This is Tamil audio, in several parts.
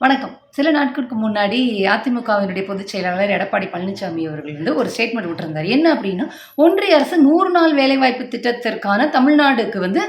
வணக்கம். சில நாட்களுக்கு முன்னாடி அதிமுகவினுடைய பொதுச் செயலாளர் எடப்பாடி பழனிசாமி அவர்கள் வந்து ஒரு ஸ்டேட்மெண்ட் விட்டுருந்தார். என்ன அப்படின்னா ஒன்றிய அரசு நூறு நாள் வேலைவாய்ப்பு திட்டத்திற்கான தமிழ்நாடுக்கு வந்து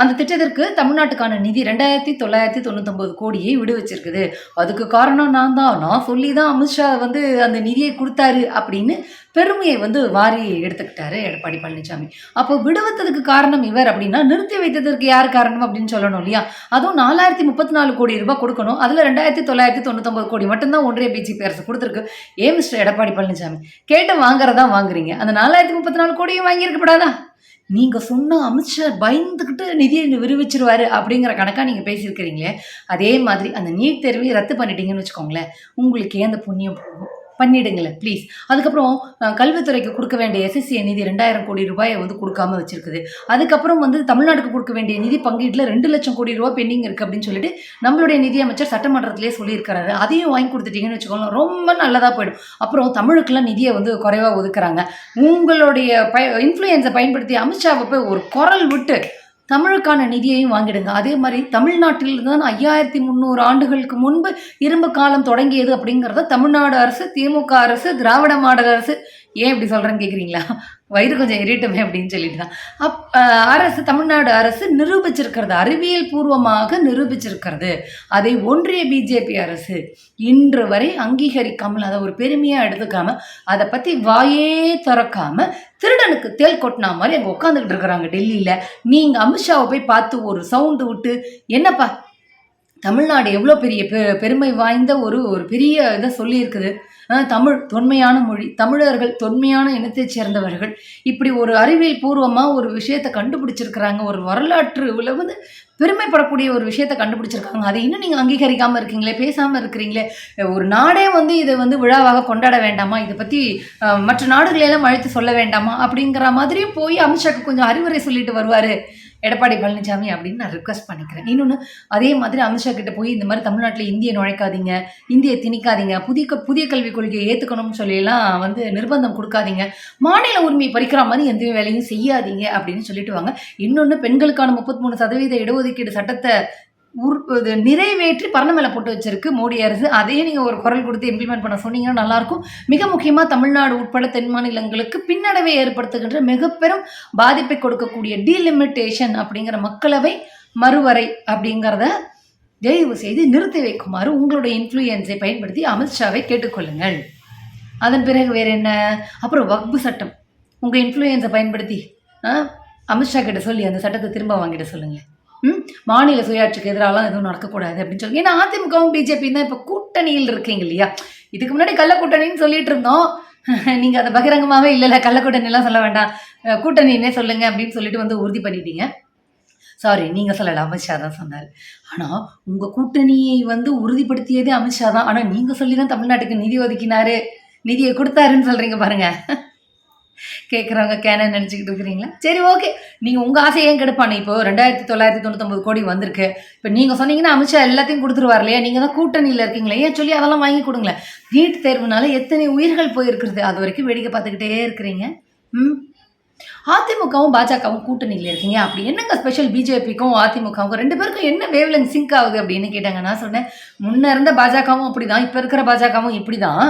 அந்த திட்டத்திற்கு தமிழ்நாட்டுக்கான நிதி ரெண்டாயிரத்தி தொள்ளாயிரத்தி தொண்ணூத்தொம்பது கோடியை விடுவிச்சிருக்குது. அதுக்கு காரணம் நான் தான். நான் சொல்லி தான் அமித்ஷா வந்து அந்த நிதியை கொடுத்தாரு அப்படின்னு பெருமையை வந்து வாரி எடுத்துக்கிட்டாரு எடப்பாடி பழனிசாமி. அப்போ விடுவித்ததுக்கு காரணம் இவர் அப்படின்னா நிறுத்தி வைத்ததற்கு யார் காரணம் அப்படின்னு சொல்லணும் இல்லையா? அதுவும் நாலாயிரத்தி முப்பத்தி நாலு கோடி ரூபாய் கொடுக்கணும். அதில் ரெண்டாயிரத்தி தொள்ளாயிரத்தி தொண்ணூத்தொம்பது கோடி மட்டும்தான் ஒன்றிய பிஜேபி அரசு கொடுத்துருக்கு. ஏன் மிஸ்டர் எடப்பாடி பழனிசாமி கேட்டு வாங்குறதா வாங்குறீங்க. அந்த நாலாயிரத்தி முப்பத்தி நாலு கோடியும் வாங்கியிருக்கப்படாதா? நீங்க சொன்ன அமித்ஷா பயந்துக்கிட்டு நிதியை விரிவிச்சிருவாரு அப்படிங்கிற கணக்கா நீங்க பேசியிருக்கிறீங்களே. அதே மாதிரி அந்த நீட் தேர்வையும் ரத்து பண்ணிட்டீங்கன்னு வச்சுக்கோங்களேன். உங்களுக்கு அந்த புண்ணியம் போகும்? பண்ணிடுங்களேன் ப்ளீஸ் அதுக்கப்புறம் கல்வித்துறைக்கு கொடுக்க வேண்டிய எஸ்எஸ்சி நிதி ரெண்டாயிரம் கோடி ரூபாயை வந்து கொடுக்காம வச்சிருக்குது. அதுக்கப்புறம் வந்து தமிழ்நாட்டுக்கு கொடுக்க வேண்டிய நிதி பங்கீட்டில் ரெண்டு லட்சம் கோடி ரூபாய் பெண்டிங் இருக்குது அப்படின்னு சொல்லிட்டு நம்மளுடைய நிதியமைச்சர் சட்டமன்றத்திலே சொல்லியிருக்கிறாரு. அதையும் வாங்கி கொடுத்துட்டீங்கன்னு வச்சுக்கோங்களேன் ரொம்ப நல்லதாக போயிடும். அப்புறம் தமிழுக்கெல்லாம் நிதியை வந்து குறைவாக ஒதுக்குறாங்க. உங்களுடைய ப இன்ஃப்ளூயன்ஸை பயன்படுத்தி அமித்ஷாவை போய் ஒரு குரல் விட்டு தமிழுக்கான நிதியையும் வாங்கிடுங்க. அதே மாதிரி தமிழ்நாட்டில் தான் ஐயாயிரத்தி முந்நூறு ஆண்டுகளுக்கு முன்பு இரும்பு காலம் தொடங்கியது அப்படிங்கிறத தமிழ்நாடு அரசு திமுக அரசு திராவிட மாடல் அரசு ஏன் இப்படி சொல்கிறேன்னு கேட்குறீங்களா வயிறு கொஞ்சம் எரியட்டமே அப்படின்னு சொல்லிட்டு தான் அப் அரசு தமிழ்நாடு அரசு நிரூபிச்சிருக்கிறது அறிவியல் பூர்வமாக நிரூபிச்சிருக்கிறது. அதை ஒன்றிய பிஜேபி அரசு இன்று வரை அங்கீகரிக்காமல் அதை ஒரு பெருமையாக எடுத்துக்காமல் அதை பற்றி வாயே திறக்காமல் திருடனுக்கு தேல் கொட்டினா மாதிரி அங்கே உட்காந்துக்கிட்டு இருக்கிறாங்க டெல்லியில். நீங்கள் அமித்ஷாவை போய் பார்த்து ஒரு சவுண்டு விட்டு என்னப்பா தமிழ்நாடு எவ்வளோ பெரிய பெ பெருமை வாய்ந்த ஒரு ஒரு பெரிய இதை சொல்லியிருக்குது. தமிழ் தொன்மையான மொழி. தமிழர்கள் தொன்மையான இனத்தைச் சேர்ந்தவர்கள். இப்படி ஒரு அறிவியல் பூர்வமாக ஒரு விஷயத்தை கண்டுபிடிச்சிருக்கிறாங்க. ஒரு வரலாற்று உள்ள வந்து பெருமைப்படக்கூடிய ஒரு விஷயத்தை கண்டுபிடிச்சிருக்காங்க. அதை இன்னும் நீங்கள் அங்கீகரிக்காமல் இருக்கீங்களே பேசாமல் இருக்கிறீங்களே? ஒரு நாடே வந்து இதை வந்து விழாவாக கொண்டாட வேண்டாமா? இதை பற்றி மற்ற நாடுகளெல்லாம் அழைத்து சொல்ல வேண்டாமா? அப்படிங்கிற மாதிரியும் போய் அமித்ஷாக்கு கொஞ்சம் அறிவுரை சொல்லிட்டு வருவார். எடப்பாடி பழனிசாமி அப்படின்னு நான் ரிக்வஸ்ட் பண்ணிக்கிறேன். இன்னொன்று அதே மாதிரி அமித்ஷா கிட்ட போய் இந்த மாதிரி தமிழ்நாட்டில் இந்தியை நுழைக்காதீங்க இந்தியை திணிக்காதீங்க புதிய புதிய கல்விக் கொள்கையை ஏற்றுக்கணும்னு சொல்லியெல்லாம் வந்து நிர்பந்தம் கொடுக்காதீங்க. மாநில உரிமையை பறிக்கிற மாதிரி எந்த வேலையும் செய்யாதீங்க அப்படின்னு சொல்லிட்டு வாங்க. இன்னொன்று பெண்களுக்கான முப்பத்தி மூணு சதவீத இடஒதுக்கீடு சட்டத்தை உர் இது நிறைவேற்றி பரண மேலே போட்டு வச்சிருக்கு மோடி அரசு. அதையே நீங்கள் ஒரு குரல் கொடுத்து இம்ப்ளிமெண்ட் பண்ண சொன்னீங்கன்னா நல்லாயிருக்கும். மிக முக்கியமாக தமிழ்நாடு உட்பட தென் மாநிலங்களுக்கு பின்னடைவை ஏற்படுத்துகின்ற மிக பெரும் பாதிப்பை கொடுக்கக்கூடிய டீலிமிட்டேஷன் அப்படிங்கிற மக்களவை மறுவரை அப்படிங்கிறத தயவு செய்து நிறுத்தி வைக்குமாறு உங்களுடைய இன்ஃப்ளூயன்ஸை பயன்படுத்தி அமித்ஷாவை கேட்டுக்கொள்ளுங்கள். அதன் பிறகு வேறு என்ன? அப்புறம் வக்பு சட்டம். உங்கள் இன்ஃப்ளூயன்ஸை பயன்படுத்தி ஆ, அமித்ஷா கிட்ட சொல்லி அந்த சட்டத்தை திரும்ப வாங்கிட சொல்லுங்கள் மாநில சுயாட்சிக்கு எதிராலாம் எதுவும் நடக்கக்கூடாது அப்படின்னு சொல்லி. ஏன்னா அதிமுகவும் பிஜேபி தான் இப்போ கூட்டணியில் இருக்கீங்க இல்லையா? இதுக்கு முன்னாடி கள்ள கூட்டணின்னு சொல்லிட்டு இருந்தோம். நீங்கள் அதை பகிரங்கமாகவே இல்லை இல்லை கள்ள கூட்டணிலாம் சொல்ல வேண்டாம். கூட்டணின்னே சொல்லுங்க அப்படின்னு சொல்லிட்டு வந்து உறுதி பண்ணிட்டீங்க. சாரி நீங்கள் சொல்லலை அமித்ஷா தான் சொன்னார். ஆனால் உங்கள் கூட்டணியை வந்து உறுதிப்படுத்தியதே அமித்ஷா தான். ஆனால் நீங்கள் சொல்லி தான் தமிழ்நாட்டுக்கு நிதி ஒதுக்கினாரு. நிதியை கொடுத்தாருன்னு சொல்கிறீங்க பாருங்கள் கேட்குறவங்க கேன நினச்சிக்கிட்டு இருக்கிறீங்களா? சரி ஓகே நீங்கள் உங்கள் ஆசையை ஏன் கெடுப்பானே? இப்போ ரெண்டாயிரத்தி தொள்ளாயிரத்தி தொண்ணூத்தொம்பது கோடி வந்திருக்கு. இப்போ நீங்கள் சொன்னீங்கன்னா அமித்ஷா எல்லாத்தையும் கொடுத்துருவார் இல்லையா? நீங்கள் தான் கூட்டணியில் இருக்கீங்களே. ஏன் சொல்லி அதெல்லாம் வாங்கி கொடுங்களேன்? நீட் தேர்வுனால எத்தனை உயிர்கள் போயிருக்கிறது? அது வரைக்கும் வேடிக்கை பார்த்துக்கிட்டே இருக்கிறீங்க. ம்? அதிமுகவும் பாஜகவும் கூட்டணியில் இருக்கீங்க. அப்படி என்னங்க ஸ்பெஷல் பிஜேபிக்கும் அதிமுகவுக்கும்? ரெண்டு பேருக்கும் என்ன வேவ்லன் சிங்க் ஆகுது அப்படின்னு கேட்டாங்க. நான் சொன்னேன் முன்ன இருந்த பாஜகவும் அப்படி தான் இப்போ இருக்கிற பாஜகவும் இப்படி தான்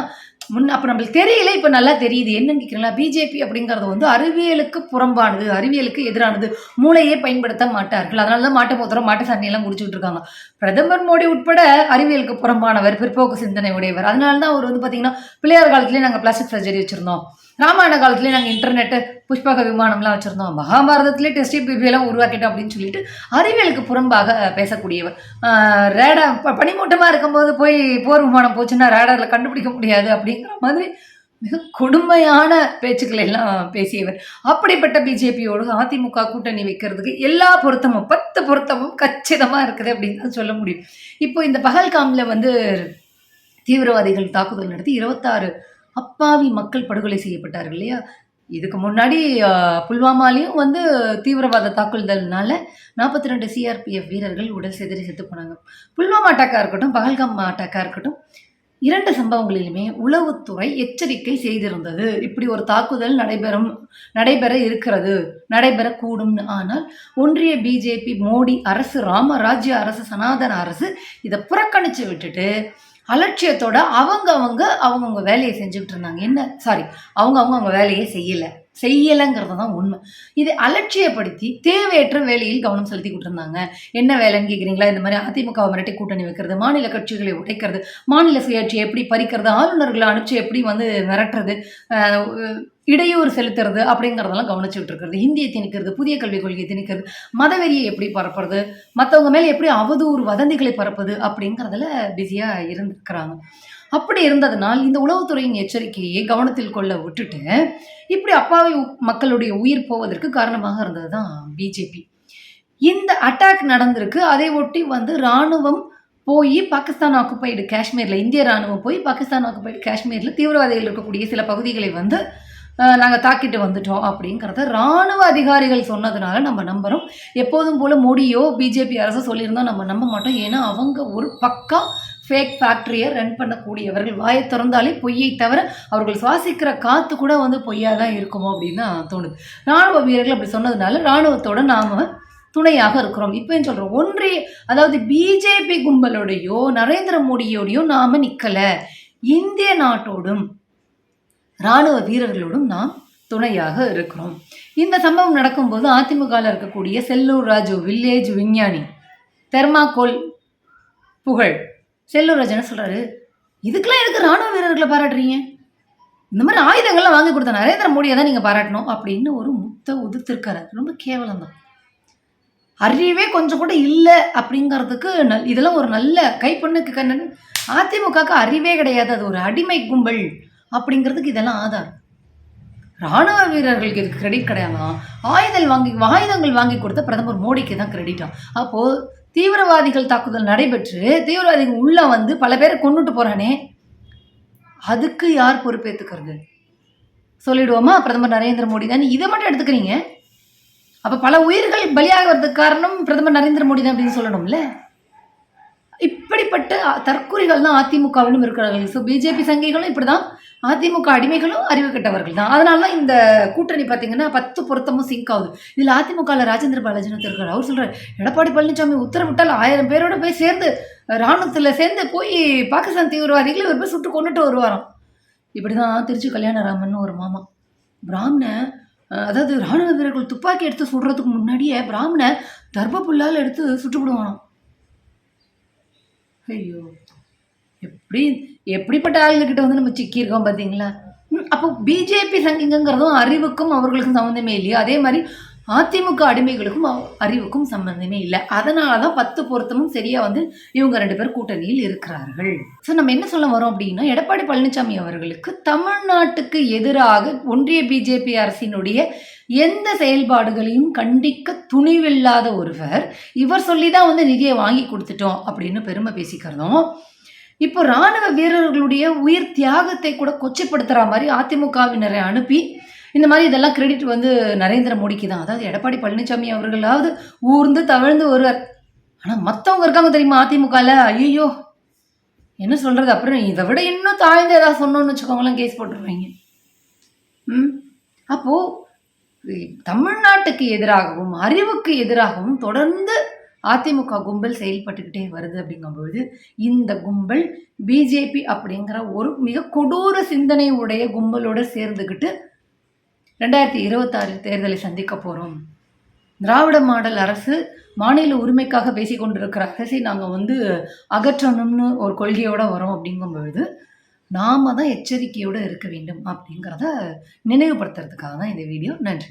முன் அப்போ நம்மளுக்கு தெரியல இப்போ நல்லா தெரியுது. என்னன்னு கேட்குறீங்களா பிஜேபி அப்படிங்கிறது வந்து அறிவியலுக்கு புறம்பானது அறிவியலுக்கு எதிரானது. மூளையே பயன்படுத்த மாட்டார்கள். அதனால தான் மாட்டு மூத்திரம் மாட்டு சண்டையெல்லாம் குடிச்சுட்டு இருக்காங்க பிரதமர் மோடி உட்பட அறிவியலுக்கு புறம்பானவர் பிற்போக்கு சிந்தனை உடையவர். அதனால தான் அவர் வந்து பார்த்தீங்கன்னா பிள்ளையார் காலத்துலேயே நாங்கள் பிளாஸ்டிக் சர்ஜரி வச்சுருந்தோம். ராமாயண காலத்துலேயே நாங்கள் இன்டர்நெட்டு புஷ்பக விமானம்லாம் வச்சுருந்தோம். மகாபாரதத்திலே டெஸ்டி பிபியெல்லாம் உருவாக்கிட்டோம் அப்படின்னு சொல்லிட்டு அறிவியலுக்கு புறம்பாக பேசக்கூடியவர் ரேடா ப- பனிமூட்டமாக இருக்கும்போது போய் போர் விமானம் போச்சுன்னா ரேடாரில் கண்டுபிடிக்க முடியாது அப்படிங்கிற மாதிரி மிக கொடுமையான பேச்சுக்களை எல்லாம் பேசியவர். அப்படிப்பட்ட பிஜேபியோடு அதிமுக கூட்டணி வைக்கிறதுக்கு எல்லா பொருத்தமும் பத்து பொருத்தமும் கச்சிதமாக இருக்குது அப்படின்னு தான் சொல்ல முடியும். இப்போ இந்த பகல்காமில் வந்து தீவிரவாதிகள் தாக்குதல் நடத்தி இருபத்தாறு அப்பாவி மக்கள் படுகொலை செய்யப்பட்டார்கள் இல்லையா? இதுக்கு முன்னாடி புல்வாமாலையும் வந்து தீவிரவாத தாக்குதல்னால நாற்பத்தி ரெண்டு சிஆர்பிஎஃப் வீரர்கள் உடல் சிதறி செத்து போனாங்க. புல்வாமா அட்டாக்காக இருக்கட்டும் பகல்காம் அட்டாக்காக இருக்கட்டும் இரண்டு சம்பவங்களிலுமே உளவுத்துறை எச்சரிக்கை செய்திருந்தது. இப்படி ஒரு தாக்குதல் நடைபெறும் நடைபெற இருக்கிறது நடைபெறக்கூடும்னு ஆனால் ஒன்றிய பிஜேபி மோடி அரசு ராமராஜ்ய அரசு சனாதன அரசு இதை புறக்கணித்து விட்டுட்டு அலட்சியத்தோட அவங்க அவங்க அவங்கவுங்க வேலையை செஞ்சுக்கிட்டு இருந்தாங்க என்ன? சாரி அவங்க அவங்க அவங்க வேலையை செய்யலை. செய்யலைங்கிறது தான் உண்மை. இதை அலட்சியப்படுத்தி தேவையற்ற வேலையில் கவனம் செலுத்தி இருந்தாங்க என்ன வேலைன்னு கேட்குறீங்களா இந்த மாதிரி அதிமுக மிரட்டி கூட்டணி வைக்கிறது மாநில கட்சிகளை உடைக்கிறது மாநில சுயாட்சியை எப்படி பறிக்கிறது ஆளுநர்களை அனுப்பிச்சு எப்படி வந்து மிரட்டுறது இடையூறு செலுத்துறது அப்படிங்கிறதெல்லாம் கவனிச்சுட்டு இருக்கிறது ஹிந்தியை திணிக்கிறது புதிய கல்விக் கொள்கையை திணிக்கிறது மதவெறியை எப்படி பரப்புறது மற்றவங்க மேலே எப்படி அவதூறு வதந்திகளை பரப்புது அப்படிங்கிறதுல பிஸியாக இருந்திருக்கிறாங்க. அப்படி இருந்ததுனால் இந்த உளவுத்துறையின் எச்சரிக்கையை கவனத்தில் கொள்ள விட்டுட்டு இப்படி அப்பாவி மக்களுடைய உயிர் போவதற்கு காரணமாக இருந்தது தான் பிஜேபி. இந்த அட்டாக் நடந்திருக்கு. அதை ஒட்டி வந்து ராணுவம் போய் பாகிஸ்தான் ஆக்குப்பைடு காஷ்மீரில் இந்திய ராணுவம் போய் பாகிஸ்தான் ஆக்குப்பைடு காஷ்மீரில் தீவிரவாதிகள் இருக்கக்கூடிய சில பகுதிகளை வந்து நாங்கள் தாக்கிட்டு வந்துட்டோம் அப்படிங்கிறத ராணுவ அதிகாரிகள் சொன்னதுனால நம்ம நம்புகிறோம் எப்போதும் போல் மோடியோ பிஜேபி அரசு சொல்லியிருந்தோம் நம்ம நம்ப மாட்டோம். ஏன்னா அவங்க ஒரு பக்கா ஃபேக் ஃபேக்ட்ரியை ரன் பண்ணக்கூடியவர்கள். வாயை திறந்தாலே பொய்யை தவிர அவர்கள் சுவாசிக்கிற காற்று கூட வந்து பொய்யாக தான் இருக்குமோ அப்படின்னு தான் தோணுது. ராணுவ வீரர்கள் அப்படி சொன்னதுனால ராணுவத்தோட நாம் துணையாக இருக்கிறோம். இப்போ சொல்கிறோம் ஒன்றே அதாவது பிஜேபி கும்பலோடையோ நரேந்திர மோடியோடையோ நாம் நிற்கலை இந்திய நாட்டோடும் ராணுவ வீரர்களோடும் நாம் துணையாக இருக்கிறோம். இந்த சம்பவம் நடக்கும்போது அதிமுகவில் இருக்கக்கூடிய செல்லூர் ராஜு வில்லேஜ் விஞ்ஞானி தெர்மாகோல் புகழ். செல்லூர் ராஜு என்ன சொல்கிறாரு இதுக்கெல்லாம் எதுக்கு ராணுவ வீரர்களை பாராட்டுறீங்க? இந்த மாதிரி ஆயுதங்கள்லாம் வாங்கி கொடுத்த நரேந்திர மோடியை தான் நீங்கள் பாராட்டணும் அப்படின்னு ஒரு முத்த உதிர்த்திருக்காரு. ரொம்ப கேவலம் தான். அறிவே கொஞ்சம் கூட இல்லை அப்படிங்கிறதுக்கு நல் இதெல்லாம் ஒரு நல்ல கைப்பண்ணுக்கு கண்ணன். அதிமுகவுக்கு அறிவே கிடையாது. அது ஒரு அடிமை கும்பல். அப்படிங்கிறதுக்கு இதெல்லாம் ஆதாரம். ராணுவ வீரர்களுக்கு இதுக்கு கிரெடிட் கிடையாதான் ஆயுதங்கள் வாங்கி ஆயுதங்கள் வாங்கி கொடுத்த பிரதமர் மோடிக்கு தான் கிரெடிட்டா அப்போது தீவிரவாதிகள் தாக்குதல் நடைபெற்று தீவிரவாதிகள் உள்ளே வந்து பல பேரை கொண்டுட்டு போகிறானே அதுக்கு யார் பொறுப்பேற்றுக்கிறது சொல்லிடுவோமா? பிரதமர் நரேந்திர மோடி தான். இதை மட்டும் எடுத்துக்கிறீங்க? அப்போ பல உயிர்கள் பலியாகிறதுக்கு காரணம் பிரதமர் நரேந்திர மோடி தான் அப்படின்னு சொல்லணும்ல? இப்படிப்பட்ட தற்கொலைகள் தான் அதிமுகவிலும் இருக்கிறார்கள். ஸோ பிஜேபி சங்கிகளும் இப்படி தான் அதிமுக அடிமைகளும் அறிவு கெட்டவர்கள் தான். அதனால தான் இந்த கூட்டணி பார்த்தீங்கன்னா பத்து பொருத்தமும் சிங்க் ஆகுது. இதில் அதிமுகவில் ராஜேந்திர பாலாஜின்னு இருக்கார். அவர் சொல்கிறார் எடப்பாடி பழனிசாமி உத்தரவிட்டால் ஆயிரம் பேரோட போய் சேர்ந்து இராணுவத்தில் சேர்ந்து போய் பாகிஸ்தான் தீவிரவாதிகளை ஒரு போய் சுட்டு கொண்டுட்டு வருவாராம். இப்படி தான் திருச்சி கல்யாணராமன் ஒரு மாமா. பிராமண அதாவது இராணுவ வீரர்கள் துப்பாக்கி எடுத்து சுடுறதுக்கு முன்னாடியே பிராமண தர்ப புல்லால் எடுத்து சுட்டு விடுவானாம் ஐயோ எப்படி எப்படிப்பட்ட ஆளுங்கக்கிட்ட வந்து நம்ம சிக்கியிருக்கோம் பார்த்தீங்களா ம், அப்போ பிஜேபி சங்கிங்கிறதும் அறிவுக்கும் அவர்களுக்கும் சம்மந்தமே இல்லையா? அதே மாதிரி அதிமுக அடிமைகளுக்கும் அறிவுக்கும் சம்பந்தமே இல்லை. அதனால தான் பத்து பொருத்தமும் சரியாக வந்து இவங்க ரெண்டு பேர் கூட்டணியில் இருக்கிறார்கள். ஸோ நம்ம என்ன சொல்ல வரோம் அப்படின்னா எடப்பாடி பழனிசாமி அவர்களுக்கு தமிழ்நாட்டுக்கு எதிராக ஒன்றிய பிஜேபி அரசினுடைய எந்த செயல்பாடுகளையும் கண்டிக்க துணிவில்லாத ஒருவர் இவர் சொல்லி தான் வந்து நிதியை வாங்கி கொடுத்துட்டோம் அப்படின்னு பெருமை பேசிக்கிறதும் இப்போ ராணுவ வீரர்களுடைய உயிர் தியாகத்தை கூட கொச்சைப்படுத்துகிற மாதிரி அதிமுகவினரை அனுப்பி இந்த மாதிரி இதெல்லாம் கிரெடிட் வந்து நரேந்திர மோடிக்கு தான். அதாவது எடப்பாடி பழனிசாமி அவர்களாவது ஊர்ந்து தவழ்ந்து வருவார். ஆனால் மற்றவங்க இருக்காங்க தெரியுமா அதிமுகவில் ஐயோ என்ன சொல்கிறது அப்புறம் இதை விட இன்னும் தாழ்ந்து ஏதாவது சொன்னோன்னு வச்சுக்கோங்களேன் கேஸ் போட்டுருவீங்க. ம்? அப்போது தமிழ்நாட்டுக்கு எதிராகவும் அறிவுக்கு எதிராகவும் தொடர்ந்து அதிமுக கும்பல் செயல்பட்டுக்கிட்டே வருது அப்படிங்கும்பொழுது இந்த கும்பல் பிஜேபி அப்படிங்கிற ஒரு மிக கொடூர சிந்தனை உடைய கும்பலோடு சேர்ந்துக்கிட்டு ரெண்டாயிரத்தி இருபத்தாறு தேர்தலை சந்திக்க போகிறோம் திராவிட மாடல் அரசு மாநில உரிமைக்காக பேசி கொண்டிருக்கிற அரசை நாங்கள் வந்து அகற்றணும்னு ஒரு கொள்கையோடு வரோம் அப்படிங்கும் பொழுது நாம தான் எச்சரிக்கையோடு இருக்க வேண்டும் அப்படிங்கிறத நினைவுபடுத்துறதுக்காக தான் இந்த வீடியோ. நன்றி.